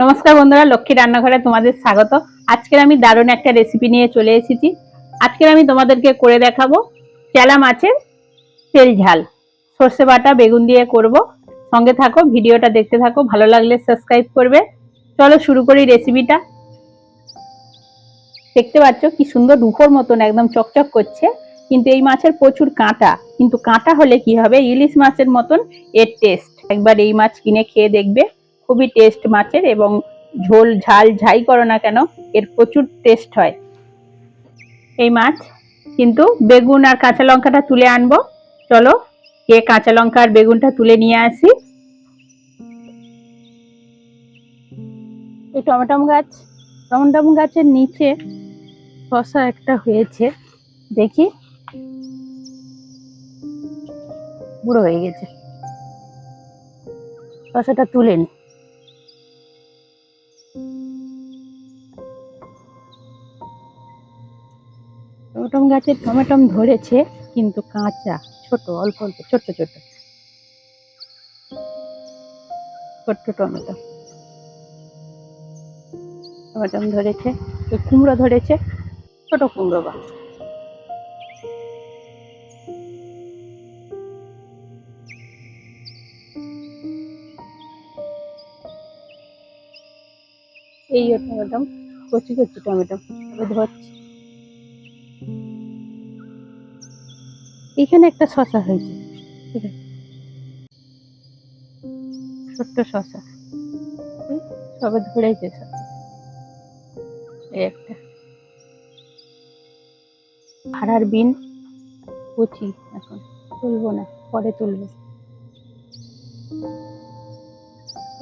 নমস্কার বন্ধুরা লক্ষ্মী রান্নাঘরে তোমাদের স্বাগত। আজকের আমি দারুণ একটা রেসিপি নিয়ে চলে এসেছি। আজকের আমি তোমাদেরকে করে দেখাবো চেলা মাছের তেল ঝাল। সর্ষে বাটা, বেগুন দিয়ে করব। সঙ্গে থাকো, ভিডিওটা দেখতে থাকো, ভালো লাগলে সাবস্ক্রাইব করবে। চলো শুরু করি রেসিপিটা দেখতে পাচ্ছ কি সুন্দর রুপোর মতন একদম চকচক করছে। কিন্তু এই মাছের প্রচুর কাঁটা। কিন্তু কাঁটা হলে কি হবে? ইলিশ মাছের মতন এর টেস্ট একবার এই মাছ কিনে খেয়ে দেখবে। খুবই টেস্ট মাছের এবং ঝোল ঝাল ঝাই করো না কেন, এর প্রচুর টেস্ট হয়। এই মাছ কিন্তু বেগুন আর কাঁচা লঙ্কাটা তুলে আনব। চলো, কে কাঁচা লঙ্কা আর বেগুনটা তুলে নিয়ে আসি। এই টমেটম গাছ, টমেটম গাছের নিচে শশা একটা হয়েছে, দেখি। বুড়ো হয়ে গেছে। শশাটা তুলে নি। টমেটম গাছের টমেটম ধরেছে, কিন্তু কাঁচা, ছোট, অল্প অল্প, ছোট ছোট। ছোট্ট টমেটো। টমেটম ধরেছে কুমড়ো ধরেছে, ছোট কুমড়ো বা। এই যে টমেটো কচি কচি টমেটো ধরছে। এখানে একটা শশা হয়েছে। ছোট্ট শশা। সবে ধরেছে শশা। এই একটা। ভাড়ার বিন, কচি এখন। তুলবো না, পরে তুলবো।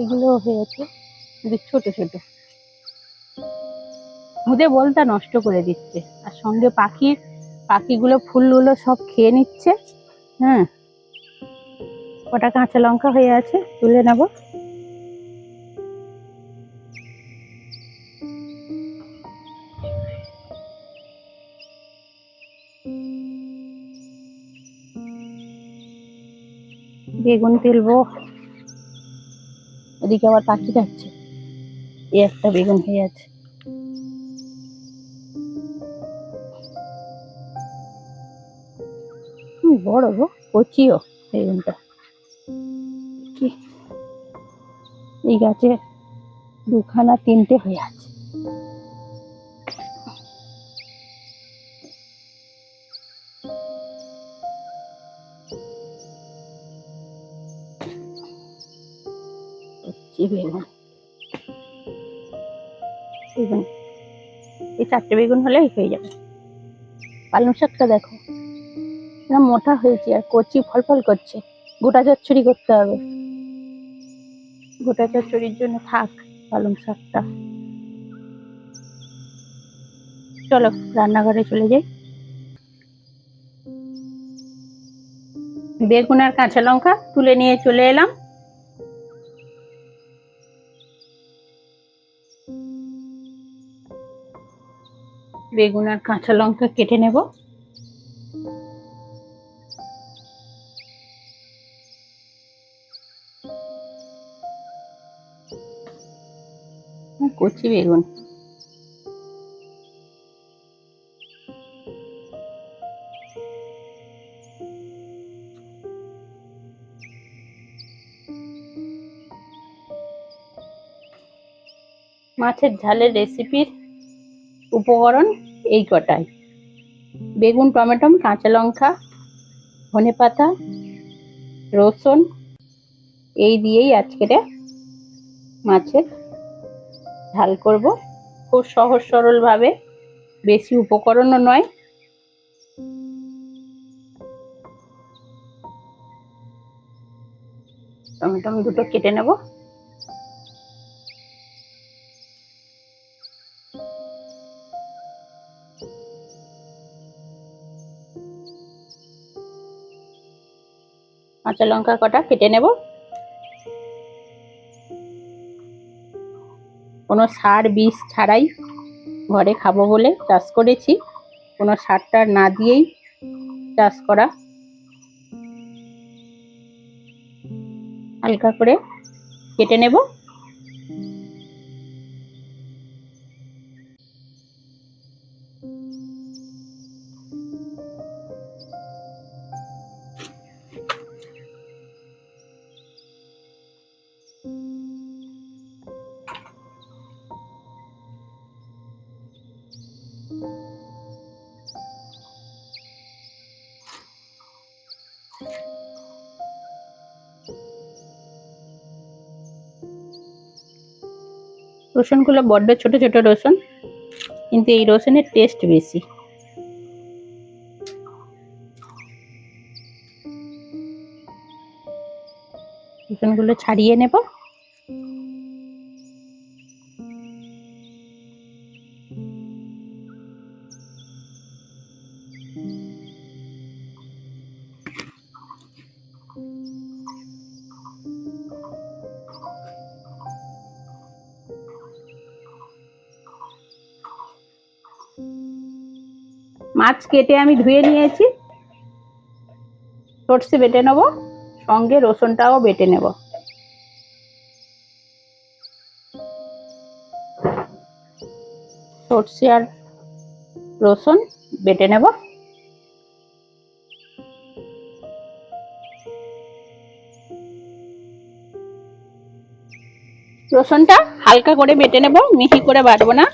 এগুলো হয়েছে ছোট ছোট। খুদে বলটা নষ্ট করে দিচ্ছে। আর সঙ্গে পাখির পাখিগুলো ফুলগুলো সব খেয়ে নিচ্ছে। হ্যাঁ। ওটা কাঁচা লঙ্কা হয়ে আছে, তুলে নেব। বেগুন তুলবো। ওদিকে আবার পাখি যাচ্ছে এই একটা বেগুন হয়ে আছে। বড় গো, কচিও বেগুনটা কি? এই গাছে দুখানা তিনটে হয়ে আছে। বেগুন। এই চারটে বেগুন হলেই হয়ে যাবে। পালং শাকটা দেখো। না, মোটা হয়েছে আর কচি ফল ফল করছে। গোটা চচ্চড়ি করতে হবে। গোটা চচ্চড়ির জন্য থাক, পালং শাকটা। চলো, রান্নাঘরে চলে যাই। বেগুন আর কাঁচা লঙ্কা তুলে নিয়ে চলে এলাম। বেগুন আর কাঁচা লঙ্কা কেটে নেব। কচি বেগুন। মাছের ঝালের রেসিপির উপকরণ এই কটাই। বেগুন টমেটো কাঁচা লঙ্কা, ধনে পাতা, রসুন, এই দিয়েই আজকের মাছের ঝাল করব। খুব সহজ সরল ভাবে বেশি উপকরণও নয়। টমেটো দুটো কেটে নেব। কাঁচা লঙ্কা কটা কেটে নেব। কোনো সার, বিষ ছাড়াই ঘরে খাব বলে চাষ করেছি। কোনো সার টার না দিয়েই চাষ করা। হালকা করে কেটে নেব। রসুনগুলো বড্ড ছোট ছোট রসুন কিন্তু এই রসুনের টেস্ট বেশি। রসুনগুলো ছাড়িয়ে নেব। মাছ কেটে আমি ধুয়ে নিয়েছি। সর্ষে বেটে নেব, সঙ্গে রসুনটাও বেটে নেব। সর্ষে আর রসুন বেটে নেব। রসুনটা হালকা করে বেটে নেব, মিহি করে বাটবো না।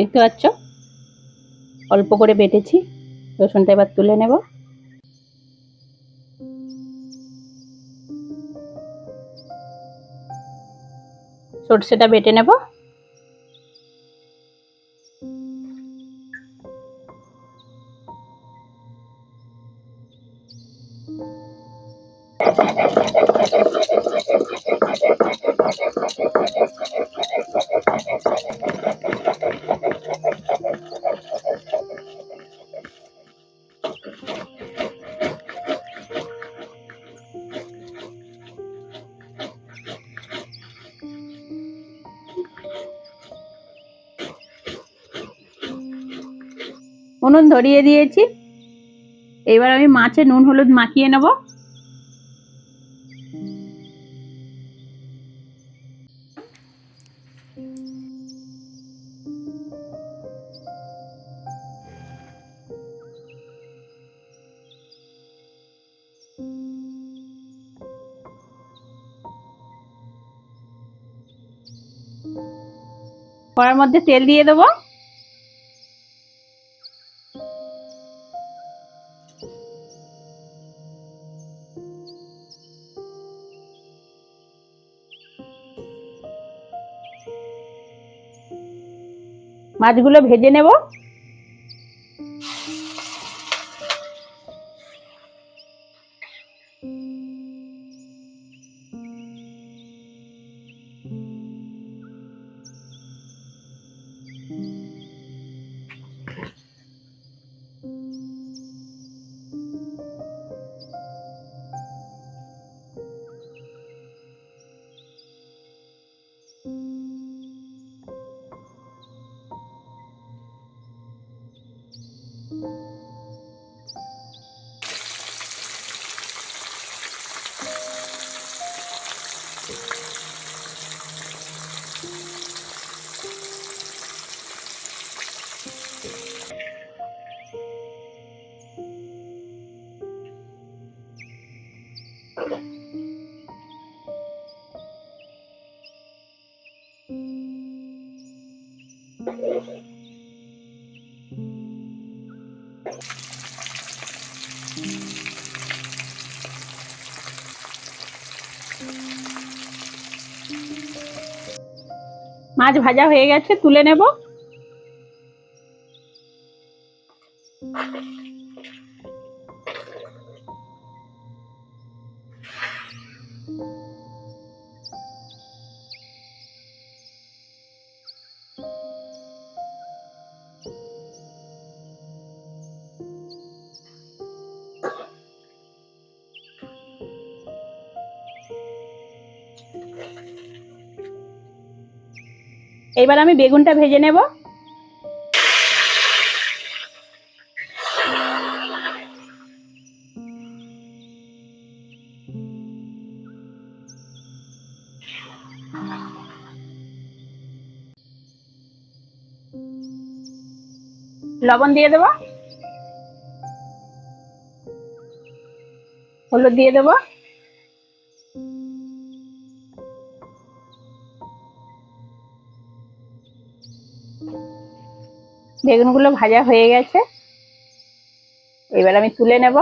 দেখতে পাচ্ছ? অল্প করে বেটেছি। রসুনটা এবার তুলে নেব। সর্ষেটা বেটে নেব। উনুন ধরিয়ে দিয়েছি। এবার আমি মাছে নুন, হলুদ মাখিয়ে নেব। কড়ার মধ্যে তেল দিয়ে দেবো। মাছগুলো ভেজে নেব। মাছ ভাজা হয়ে গেছে তুলে নেব। এবার আমি বেগুনটা ভেজে নেব। লবণ দিয়ে দেবো। হলুদ দিয়ে দেবো। বেগুনগুলো ভাজা হয়ে গেছে। এবার আমি তুলে নেব।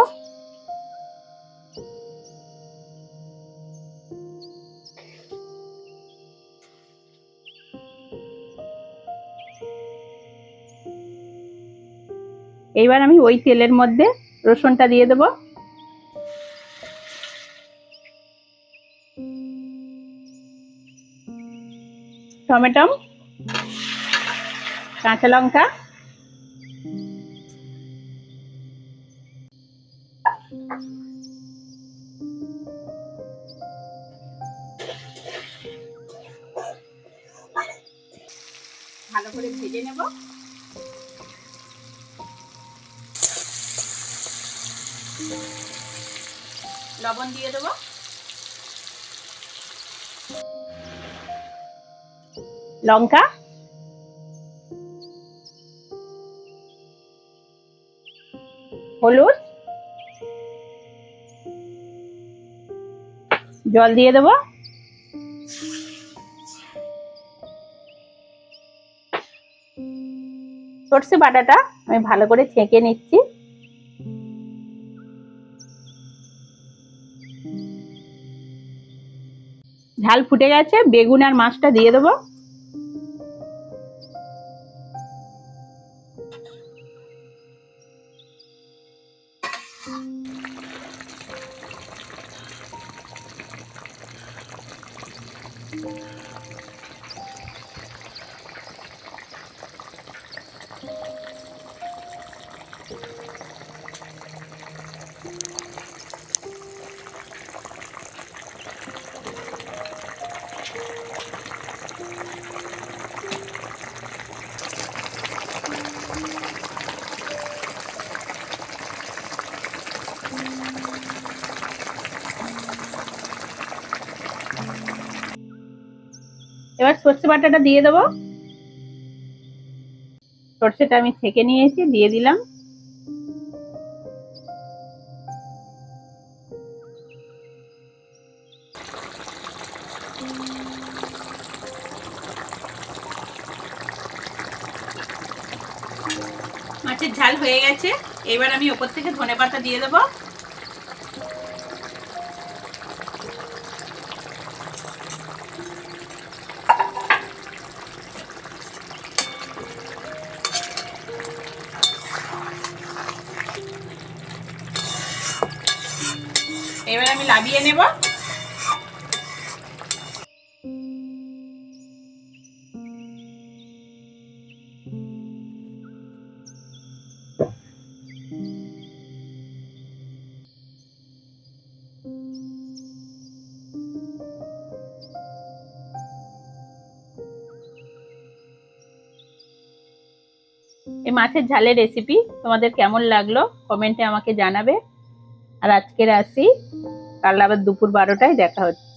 এইবার আমি ওই তেলের মধ্যে রসুনটা দিয়ে দেব। টমেটো, কাঁচা লঙ্কা লবণ দিয়ে দেবো। লঙ্কা। হলুদ। জল দিয়ে দেবো। সর্ষে বাটাটা আমি ভালো করে ছেঁকে নিচ্ছি। ঝাল ফুটে গেছে বেগুন আর মাছটা দিয়ে দেবো। এবার সর্ষে বাটাটা দিয়ে দেবো। সর্ষেটা আমি ছেঁকে নিয়েছি, দিয়ে দিলাম। মাছের ঝাল হয়ে গেছে। এবার আমি ওপর থেকে ধনে পাতা দিয়ে দেবো। এবার আমি লাবিয়ে নেব। এই মাছের ঝালের রেসিপি তোমাদের কেমন লাগল? কমেন্টে আমাকে জানাবে। আর আজকের আসি। কাল আবার দুপুর বারোটায় দেখা হচ্ছে।